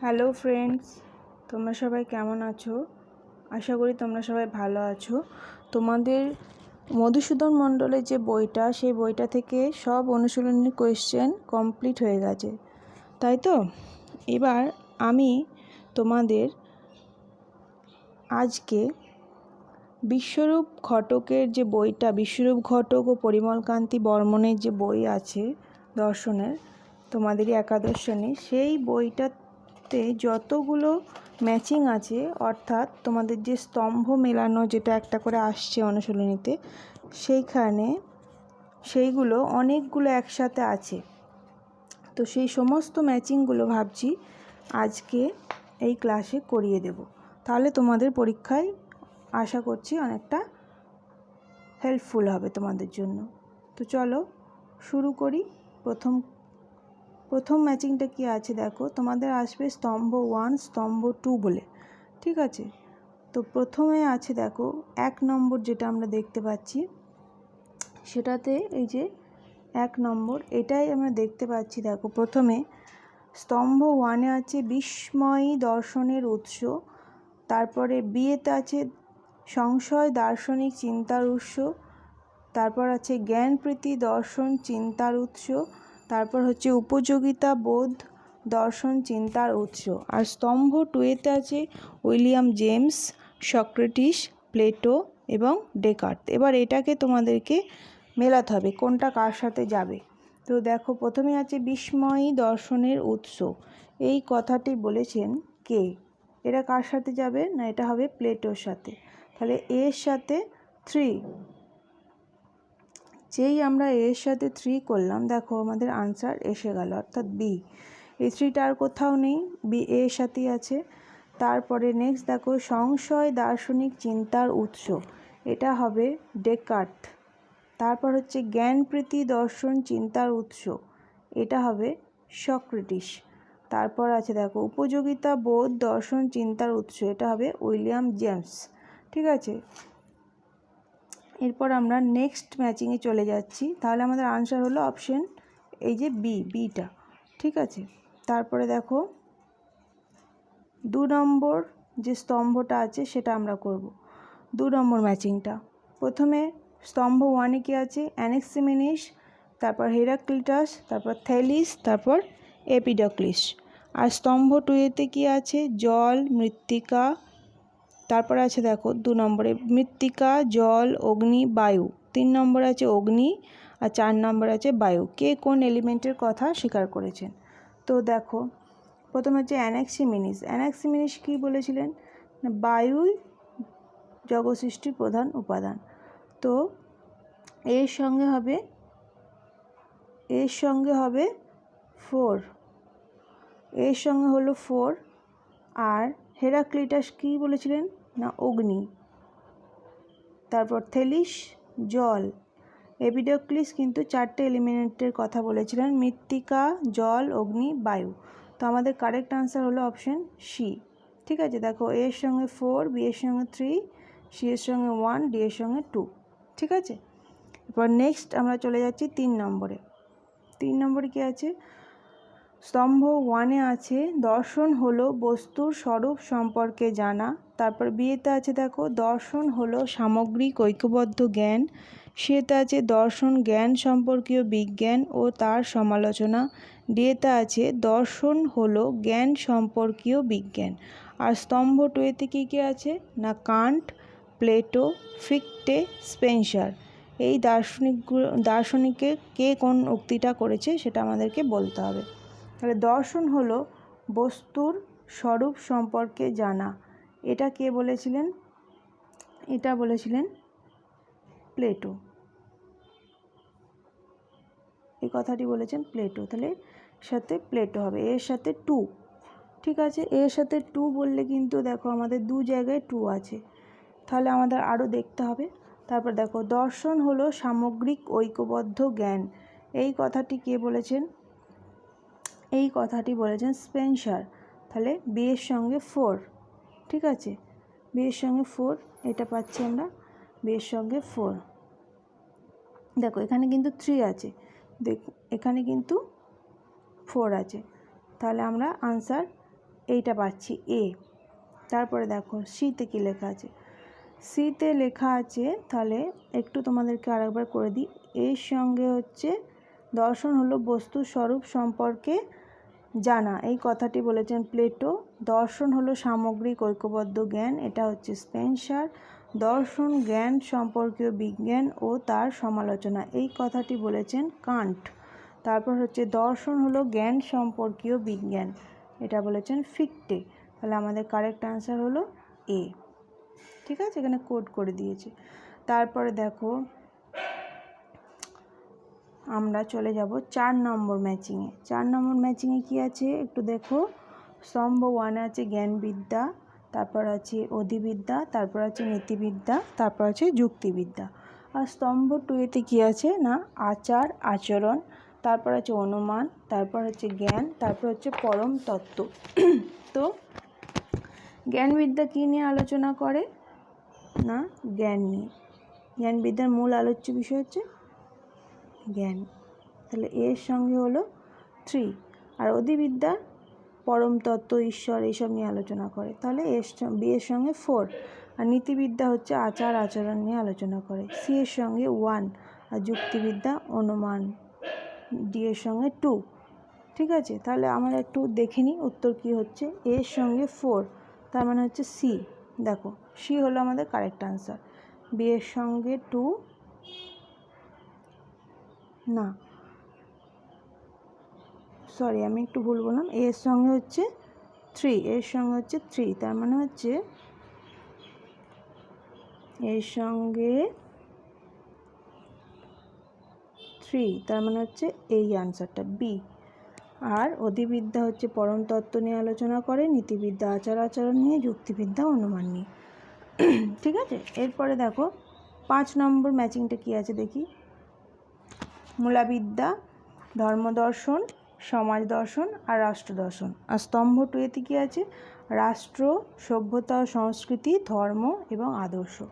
Hello friends তোমরা সবাই কেমন আছো? আশা করি তোমরা সবাই ভালো আছো। তোমাদের মধুসূদন মণ্ডলের যে বইটা, সেই বইটা থেকে সব অনুশীলনী কোয়েশ্চেন কমপ্লিট হয়ে গেছে। তাই তো? এবার আমি তোমাদের আজকে বিশ্বরূপ ঘটকের যে বইটা, বিশ্বরূপ ঘটক ও পরিমলকান্তি বর্মনের যে বই আছে দর্শনের, তোমাদেরই একাদশ শ্রেণি সেই বইটাতে যতগুলো ম্যাচিং আছে, অর্থাৎ তোমাদের যে স্তম্ভ মেলানো যেটা একটা করে আসছে অনুশীলনীতে, সেইখানে সেইগুলো অনেকগুলো একসাথে আছে। তো সেই সমস্ত ম্যাচিংগুলো ভাবছি আজকে এই ক্লাসে করিয়ে দেব। তাহলে তোমাদের পরীক্ষায় আশা করছি অনেকটা হেল্পফুল হবে তোমাদের জন্য। তো চলো শুরু করি প্রথম প্রথম ম্যাচিংটা কি আছে দেখো? তোমাদের আসবে স্তম্ভ ওয়ান স্তম্ভ টু বলে। ঠিক আছে? তো প্রথমে আছে দেখো, এক নম্বর যেটা আমরা দেখতে পাচ্ছি, সেটাতে এই যে এক নম্বর, এটাই আমরা দেখতে পাচ্ছি দেখো। প্রথমে স্তম্ভ ওয়ানে আছে বিস্ময়ী দর্শনের উৎস, তারপরে বিয়েতে আছে সংশয় দার্শনিক চিন্তার উৎস, তারপর আছে জ্ঞানপ্রীতি দর্শন চিন্তার উৎস তারপর হচ্ছে উপযোগিতা বোধ, দর্শন, চিন্তার উৎস। আর স্তম্ভ টুয়েতে আছে উইলিয়াম জেমস, সক্রেটিস, প্লেটো এবং ডেকার্ট। এবার এটাকে তোমাদেরকে মেলাতে হবে, কোনটা কার সাথে যাবে। তো দেখো, প্রথমে আছে বিস্ময়ী দর্শনের উৎস। এই কথাটি বলেছেন কে? এটা কার সাথে যাবে? না, এটা হবে প্লেটোর সাথে। তাহলে এর সাথে থ্রি যেই আমরা এর সাথে থ্রি করলাম, দেখো আমাদের আনসার এসে গেল, অর্থাৎ বি এই থ্রিটা আর কোথাও নেই বি এর সাথেই আছে। তারপরে নেক্সট দেখো, সংশয় দার্শনিক চিন্তার উৎস, এটা হবে ডেকার্ট। তারপর হচ্ছে জ্ঞানপ্রীতি দর্শন চিন্তার উৎস, এটা হবে সক্রেটিস। তারপর আছে দেখো, উপযোগিতা বোধ দর্শন চিন্তার উৎস, এটা হবে উইলিয়াম জেমস, ঠিক আছে? এরপর আমরা নেক্সট ম্যাচিংয়ে চলে যাচ্ছি। তাহলে আমাদের আনসার হলো অপশন এই যে বি বিটা ঠিক আছে? তারপরে দেখো, দু নম্বর যে স্তম্ভটা আছে সেটা আমরা করব। দু নম্বর ম্যাচিংটা প্রথমে স্তম্ভ ওয়ানে কী আছে? অ্যানেক্সিমিনিস তারপর হেরাক্লিটাস তারপর থেলিস তারপর এপিডক্লিস আর স্তম্ভ টুয়েতে কি আছে? জল, মৃত্তিকা তারপর আছে দেখো দু নম্বরে মৃত্তিকা, জল, অগ্নি, বায়ু। তিন নম্বর আছে অগ্নি আর চার নম্বর আছে বায়ু। কে কোন এলিমেন্টের কথা স্বীকার করেছেন? তো দেখো, প্রথম হচ্ছে অ্যানাক্সিমিনিস। অ্যানাক্সিমিনিস কী বলেছিলেন? বায়ুই জগৎ সৃষ্টির প্রধান উপাদান। তো এর সঙ্গে হবে, এর সঙ্গে হবে ফোর। এর সঙ্গে হলো ফোর আর হেরাক্লিটাস কী বলেছিলেন? না অগ্নি। তারপর থেলিস, জল। এপিডক্লিস কিন্তু চারটে এলিমেন্টের কথা বলেছিলেন, মৃত্তিকা, জল, অগ্নি, বায়ু। তো আমাদের কারেক্ট আনসার হলো অপশন সি। ঠিক আছে, দেখো এ এর সঙ্গে ফোর, বি এর সঙ্গে থ্রি, সি এর সঙ্গে ওয়ান, ডি এর সঙ্গে টু। ঠিক আছে? এরপর নেক্সট আমরা চলে যাচ্ছি তিন নম্বরে। তিন নম্বরে কী আছে? স্তম্ভ ওয়ানে আছে, দর্শন হলো বস্তুর স্বরূপ সম্পর্কে জানা। তারপর বিয়েতে আছে দেখো, দর্শন হলো সামগ্রিক ঐক্যবদ্ধ জ্ঞান। সেতে আছে দর্শন জ্ঞান সম্পর্কীয় বিজ্ঞান ও তার সমালোচনা। ডিয়েতে আছে দর্শন হলো জ্ঞান সম্পর্কীয় বিজ্ঞান। আর স্তম্ভ টুয়েতে কী কী আছে? না কান্ট, প্লেটো, ফিকটে, স্পেন্সার। এই দার্শনিকগুলো দার্শনিকের কে কোন উক্তিটা করেছে সেটা আমাদেরকে বলতে হবে। তাহলে দর্শন হলো বস্তুর স্বরূপ সম্পর্কে জানা। এটা কে বলেছিলেন? এটা বলেছিলেন প্লেটো। এই কথাটি বলেছেন প্লেটো। তাহলে সাথে প্লেটো হবে। এর সাথে টু। ঠিক আছে? এর সাথে টু বললে কিন্তু দেখো আমাদের দু জায়গায় টু আছে। তাহলে আমাদের আরও দেখতে হবে। তারপর দেখো, দর্শন হলো সামগ্রিক ঐক্যবদ্ধ জ্ঞান। এই কথাটি কে বলেছেন? এই কথাটি বলেছেন স্পেন্সার। তাহলে বিয়ের সঙ্গে ফোর, ঠিক আছে? বিয়ের সঙ্গে ফোর, এটা পাচ্ছি আমরা। বিয়ের সঙ্গে ফোর। দেখো, এখানে কিন্তু থ্রি আছে। দেখ, এখানে কিন্তু ফোর আছে। তাহলে আমরা আনসার এইটা পাচ্ছি এ তারপরে দেখো সিতে কী লেখা আছে? সিতে লেখা আছে, তাহলে একটু তোমাদেরকে আরেকবার করে দিই। এর সঙ্গে হচ্ছে, দর্শন হলো বস্তু স্বরূপ সম্পর্কে জানা, এই কথাটি বলেছেন প্লেটো। দর্শন হলো সামগ্রিক ঐক্যবদ্ধ জ্ঞান, এটা হচ্ছে স্পেন্সার। দর্শন জ্ঞান সম্পর্কীয় বিজ্ঞান ও তার সমালোচনা, এই কথাটি বলেছেন কান্ট। তারপর হচ্ছে, দর্শন হলো জ্ঞান সম্পর্কীয় বিজ্ঞান, এটা বলেছেন ফিকটে। তাহলে আমাদের কারেক্ট আনসার হলো এ। ঠিক আছে? এখানে কোড করে দিয়েছে। তারপরে দেখো আমরা চলে যাব চার নম্বর ম্যাচিংয়ে। চার নম্বর ম্যাচিংয়ে কি আছে? একটু দেখো। স্তম্ভ ওয়ানে আছে জ্ঞানবিদ্যা, তারপর আছে অধিবিদ্যা, তারপর আছে নীতিবিদ্যা, তারপর আছে যুক্তিবিদ্যা। আর স্তম্ভ টুয়েতে কী আছে? না, আচার, আচরণ, তারপর আছে অনুমান, তারপর হচ্ছে জ্ঞান, তারপর হচ্ছে পরম তত্ত্ব। তো জ্ঞানবিদ্যা কী নিয়ে আলোচনা করে? না, জ্ঞান নিয়ে। জ্ঞানবিদ্যার মূল আলোচ্য বিষয় হচ্ছে জ্ঞান। তাহলে এর সঙ্গে হলো থ্রি আর অধিবিদ্যা পরম তত্ত্ব, ঈশ্বর এইসব নিয়ে আলোচনা করে। তাহলে এর বি এর সঙ্গে ফোর আর নীতিবিদ্যা হচ্ছে আচার, আচরণ নিয়ে আলোচনা করে। সি এর সঙ্গে ওয়ান আর যুক্তিবিদ্যা অনুমান ডি এর সঙ্গে টু ঠিক আছে? তাহলে আমরা একটু দেখে নিই উত্তর কী হচ্ছে। এর সঙ্গে ফোর তার মানে হচ্ছে সি দেখো সি হলো আমাদের কারেক্ট আনসার বি এর সঙ্গে টু না। সরি আমি একটু ভুল বললাম। এর সঙ্গে হচ্ছে থ্রি এর সঙ্গে হচ্ছে থ্রি তার মানে হচ্ছে এর সঙ্গে থ্রি তার মানে হচ্ছে এই আনসারটা বি আর অধিবিদ্যা হচ্ছে পরম তত্ত্ব নিয়ে আলোচনা করে, নীতিবিদ্যা আচার আচরণ নিয়ে, যুক্তিবিদ্যা, অনুমান নিয়ে। ঠিক আছে? এরপরে দেখো, পাঁচ নম্বর ম্যাচিংটা কী আছে দেখি। মূলাবিদ্যা, ধর্মদর্শন সমাজ দর্শন আর রাষ্ট্র দর্শন আর স্তম্ভ টুয়েতে কী আছে? রাষ্ট্র, সভ্যতা, সংস্কৃতি, ধর্ম এবং আদর্শ।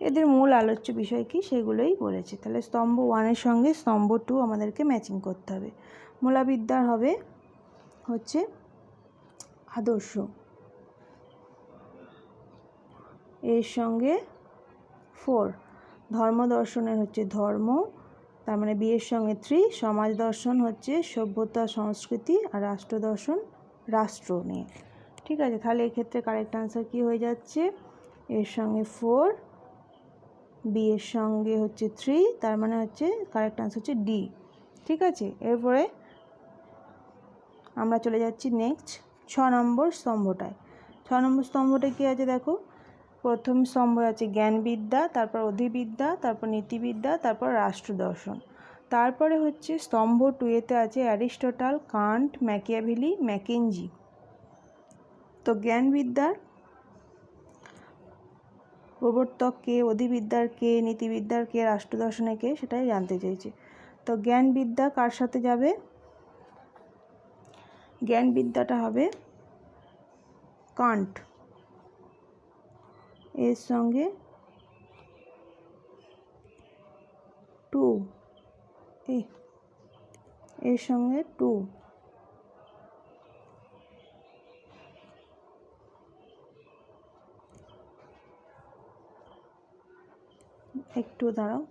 এদের মূল আলোচ্য বিষয় কী? সেগুলোই বলেছে। তাহলে স্তম্ভ ওয়ানের সঙ্গে স্তম্ভ টু আমাদেরকে ম্যাচিং করতে হবে। মূলাবিদ্যার হবে হচ্ছে আদর্শ। এর সঙ্গে ফোর। ধর্ম দর্শনের হচ্ছে ধর্ম তার মানে বিয়ের সঙ্গে থ্রি সমাজ দর্শন হচ্ছে সভ্যতা, সংস্কৃতি আর রাষ্ট্র দর্শন, রাষ্ট্র নিয়ে। ঠিক আছে, তাহলে এক্ষেত্রে কারেক্ট আনসার কী হয়ে যাচ্ছে? এর সঙ্গে ফোর বিয়ের সঙ্গে হচ্ছে থ্রি তার মানে হচ্ছে কারেক্ট আনসার হচ্ছে ডি ঠিক আছে, এরপরে আমরা চলে যাচ্ছি নেক্সট ছ নম্বর স্তম্ভটায়। ছ নম্বর স্তম্ভটায় কী আছে দেখো? প্রথম স্তম্ভ আছে জ্ঞানবিদ্যা, তারপর অধিবিদ্যা, তারপর নীতিবিদ্যা, তারপর রাষ্ট্রদর্শন। তারপরে হচ্ছে স্তম্ভ টুয়েতে আছে অ্যারিস্টটাল, কান্ট, ম্যাকিয়াভিলি, ম্যাকেঞ্জি। তো জ্ঞানবিদ্যার প্রবর্তক কে, অধিবিদ্যার কে, নীতিবিদ্যার কে রাষ্ট্রদর্শনের কে, সেটাই জানতে চেয়েছে তো জ্ঞানবিদ্যা কার সাথে যাবে? জ্ঞানবিদ্যাটা হবে কান্ট। এর সঙ্গে টু এর সঙ্গে টু। একটু দাঁড়াও।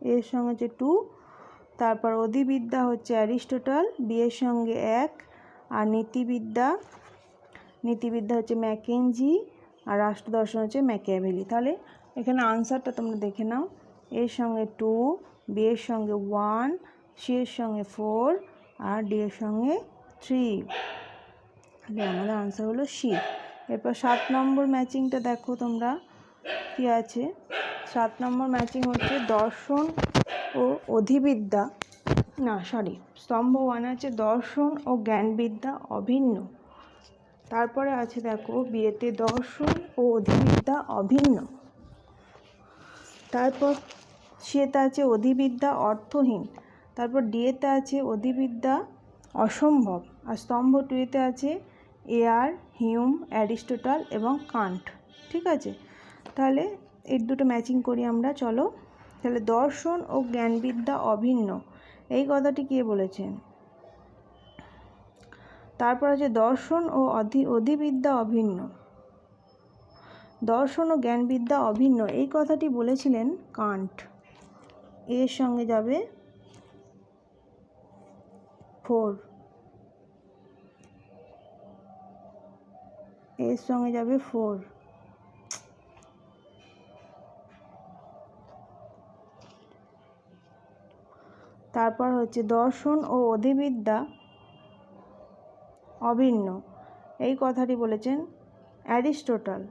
এর সঙ্গে যে টু তারপর অধিবিদ্যা হচ্ছে অ্যারিস্টোটল, বিয়ের সঙ্গে এক, আর নীতিবিদ্যা নীতিবিদ্যা হচ্ছে ম্যাকেঞ্জি আর রাষ্ট্রদর্শন হচ্ছে ম্যাকিয়াভেলি। তাহলে এখানে আনসারটা তোমরা দেখে নাও। এর সঙ্গে টু বিয়ের সঙ্গে ওয়ান সি এর সঙ্গে ফোর আর ডি এর সঙ্গে থ্রি তাহলে আমাদের আনসার হলো সি। এরপর সাত নম্বর ম্যাচিংটা দেখো তোমরা, কী আছে? সাত নম্বর ম্যাচিং হচ্ছে দর্শন ও অধিবিদ্যা, না সরি স্তম্ভ ওয়ান আছে দর্শন ও জ্ঞানবিদ্যা অভিন্ন। তারপরে আছে দেখো বিয়েতে দর্শন ও অধিবিদ্যা অভিন্ন। তারপর সিয়েতে আছে অধিবিদ্যা অর্থহীন। তারপর ডিএতে আছে অধিবিদ্যা অসম্ভব। আর স্তম্ভ টুয়েতে আছে এয়ার, হিউম, অ্যারিস্টোটাল এবং কান্ট। ঠিক আছে? তাহলে এর দুটো ম্যাচিং করি আমরা, চলো। তাহলে দর্শন ও জ্ঞানবিদ্যা অভিন্ন। এই কথাটি কে বলেছেন? তারপর আছে দর্শন ও অধি, অধিবিদ্যা অভিন্ন। দর্শন ও জ্ঞানবিদ্যা অভিন্ন। এই কথাটি বলেছিলেন কান্ট। এর সঙ্গে যাবে ফোর। এর সঙ্গে যাবে ফোর। তারপর হচ্ছে দর্শন ও অধিবিদ্যা অভিন্ন। এই কথাটি বলেছেন অ্যারিস্টোটল।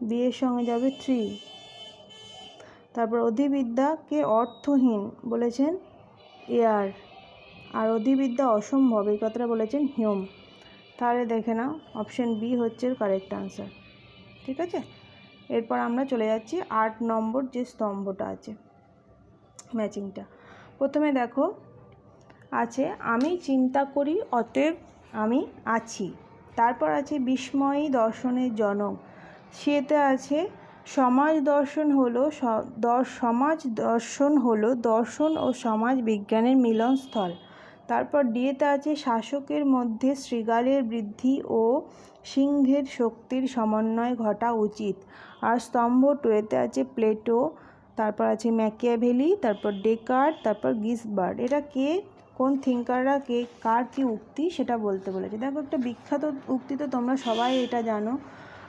বিয়ের সঙ্গে যাবে থ্রি তারপর অধিবিদ্যাকে অর্থহীন বলেছেন এয়ার। আর অধিবিদ্যা অসম্ভব, এই কথাটা বলেছেন হিউম। তাহলে দেখে নাও, অপশন বি হচ্ছে কারেক্ট আনসার ঠিক আছে? এরপর আমরা চলে যাচ্ছি আট নম্বর যে স্তম্ভটা আছে। ম্যাচিংটা। প্রথমে দেখো, আছে আমি চিন্তা করি, অতএব আমি আছি। তারপর আছে বিস্ময়ী দর্শনের জনক। সেতে আছে, সমাজ দর্শন হলো সমাজ দর্শন হলো দর্শন ও সমাজ বিজ্ঞানের মিলনস্থল। তারপর ডিএতে আছে, শাসকের মধ্যে শৃগালের বৃদ্ধি ও সিংহের শক্তির সমন্বয় ঘটা উচিত। আর স্তম্ভ টুয়েতে আছে, প্লেটো তারপর আছে ম্যাকিয়াভেলি, তারপর ডেকার্ট, তারপর গিসবার্ড এটা কে, কোন থিঙ্কাররা কে, কার কী উক্তি সেটা বলতে বলেছে। দেখো একটা বিখ্যাত উক্তি তো তোমরা সবাই এটা জানো।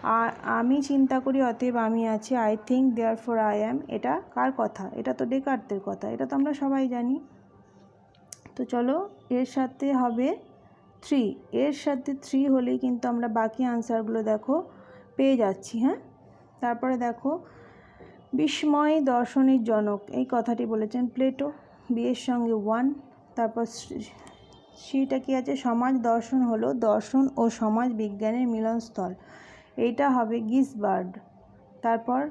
আর আমি চিন্তা করি, অতএব আমি আছি। I think there for I am. এটা কার কথা? এটা তো ডেকার্টের কথা। এটা তো আমরা সবাই জানি। তো চলো, এর সাথে হবে থ্রি। এর সাথে থ্রি হলেই কিন্তু আমরা বাকি আনসারগুলো দেখো, পেয়ে যাচ্ছি হ্যাঁ? তারপরে দেখো বিস্ময় দর্শনের জনক, এই কথাটি বলেছেন প্লেটো। বিয়ের সঙ্গে ওয়ান, তারপর সিটা কি আছে? সমাজ দর্শন হলো দর্শন ও সমাজ বিজ্ঞানের মিলনস্থল। এইটা হবে গিসবার্ড তারপর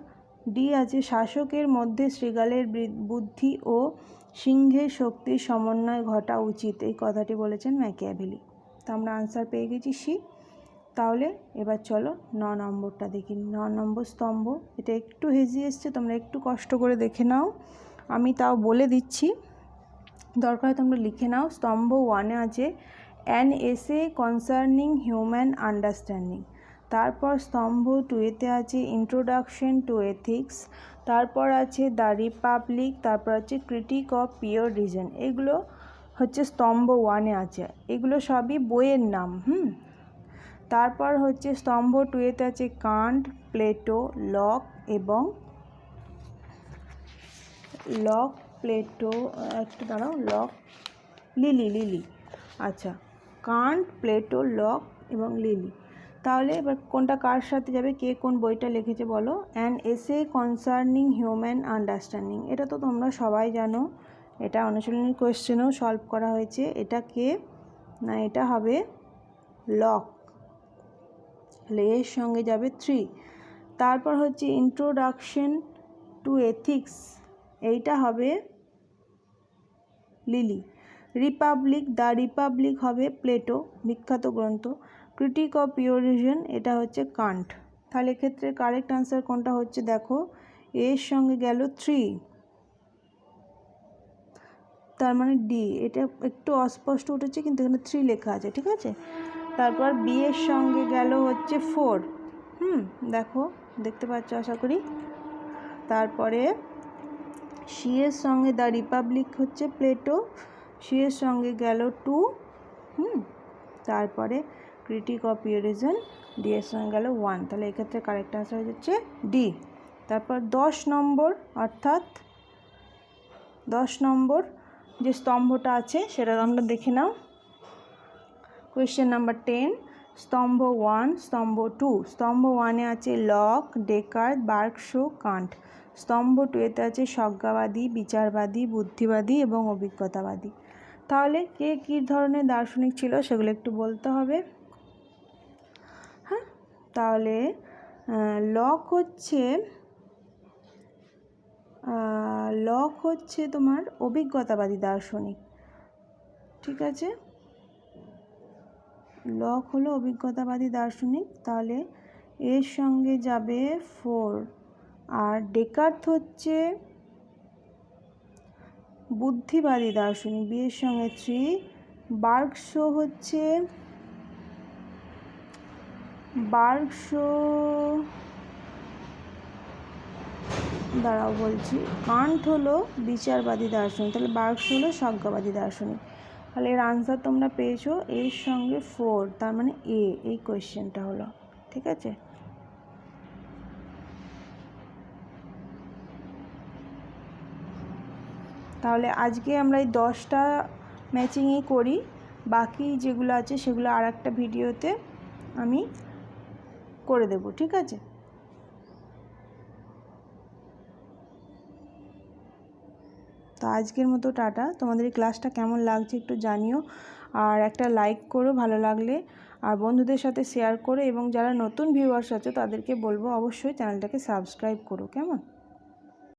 ডি আছে, শাসকের মধ্যে শৃগালের বুদ্ধি ও সিংহের শক্তির সমন্বয় ঘটা উচিত, এই কথাটি বলেছেন ম্যাকিয়াভেলি। তো আমরা আনসার পেয়ে গেছি সি। তাহলে এবার চলো ন নম্বরটা দেখি। ন নম্বর স্তম্ভ, এটা একটু হেজি এসছে, তোমরা একটু কষ্ট করে দেখে নাও। আমি তাও বলে দিচ্ছি, দরকার তোমরা লিখে নাও। স্তম্ভ ওয়ানে আছে an essay concerning human understanding তারপর স্তম্ভ টুয়েতে আছে ইন্ট্রোডাকশন টু এথিক্স তারপর আছে দ্য রিপাবলিক তারপর আছে ক্রিটিক অফ পিওর রিজন এগুলো হচ্ছে স্তম্ভ ওয়ানে আছে। এগুলো সবই বইয়ের নাম, হুম? তারপর হচ্ছে স্তম্ভ টুয়েতে আছে কান্ট প্লেটো, লক এবং লক, প্লেটো, একটু দাঁড়াও, লক, লিলি লিলি। আচ্ছা কান্ট প্লেটো, লক এবং লিলি। তাহলে এবার কোনটা কার সাথে যাবে, কে কোন বইটা লিখেছে বলো? An essay concerning human understanding এটা তো তোমরা সবাই জানো। এটা অনুশীলনী কোয়েশ্চেনেও সলভ করা হয়েছে। এটা কে? না, এটা হবে লক। তাহলে এর সঙ্গে যাবে থ্রি তারপর হচ্ছে ইন্ট্রোডাকশন টু এথিক্স এইটা হবে লিলি। রিপাবলিক দ্য রিপাবলিক হবে প্লেটো, বিখ্যাত গ্রন্থ। ক্রিটিক অফ পিওরিজন এটা হচ্ছে কান্ট। তাহলে এক্ষেত্রে কারেক্ট আনসার কোনটা হচ্ছে দেখো, এর সঙ্গে গেল থ্রি তার মানে ডি এটা একটু অস্পষ্ট উঠেছে কিন্তু এখানে থ্রি লেখা আছে, ঠিক আছে? তারপর বি এর সঙ্গে গেল হচ্ছে ফোর। হুম, দেখো, দেখতে পাচ্ছ, আশা করি। তারপরে সি এর সঙ্গে দ্য রিপাবলিক হচ্ছে প্লেটো সি এর সঙ্গে গেল টু হুম, তারপরে ক্রিটিক অফ ইউরিজন ডি এর সঙ্গে গেল ওয়ান তাহলে এক্ষেত্রে কারেক্ট আনসার হচ্ছে ডি তারপর দশ নম্বর, অর্থাৎ দশ নম্বর যে স্তম্ভটা আছে, সেটা আমরা দেখে নাও। কোয়েশ্চেন নাম্বার টেন স্তম্ভ ওয়ান স্তম্ভ টু স্তম্ভ ওয়ানে আছে লক, ডেকার বার্কশো কান্ট। স্তম্ভ টুয়েতে আছে স্বজ্ঞাবাদী, বিচারবাদী, বুদ্ধিবাদী এবং অভিজ্ঞতাবাদী। তাহলে কে কী ধরনের দার্শনিক ছিল সেগুলো একটু বলতে হবে। হ্যাঁ? তাহলে লক হচ্ছে লক হচ্ছে তোমার অভিজ্ঞতাবাদী দার্শনিক। ঠিক আছে? লক হলো অভিজ্ঞতাবাদী দার্শনিক, তাহলে এর সঙ্গে যাবে ফোর। আর ডেকার্থ হচ্ছে বুদ্ধিবাদী দার্শনিক, বিয়ের সঙ্গে থ্রি। বার্গশো হচ্ছে বার্গশো দাঁড়াও বলছি, কান্ট হলো বিচারবাদী দার্শনিক, তাহলে বার্গশো হলো স্বজ্ঞাবাদী দার্শনিক। তাহলে এর আনসার তোমরা পেয়েছ এর সঙ্গে ফোর তার মানে এ এই কোয়েশ্চেনটা হলো, ঠিক আছে? তাহলে আজকে আমরা এই দশটা ম্যাচিংই করি, বাকি যেগুলো আছে সেগুলো আর একটা ভিডিওতে আমি করে দেব, ঠিক আছে? তো আজকের মতো টাটা। তোমাদের এই ক্লাসটা কেমন লাগছে একটু জানিও। আর একটা লাইক করো, ভালো লাগলে। আর বন্ধুদের সাথে শেয়ার করো এবং যারা নতুন ভিউয়ার্স আছে তাদেরকে বলব অবশ্যই চ্যানেলটাকে সাবস্ক্রাইব করো, কেমন?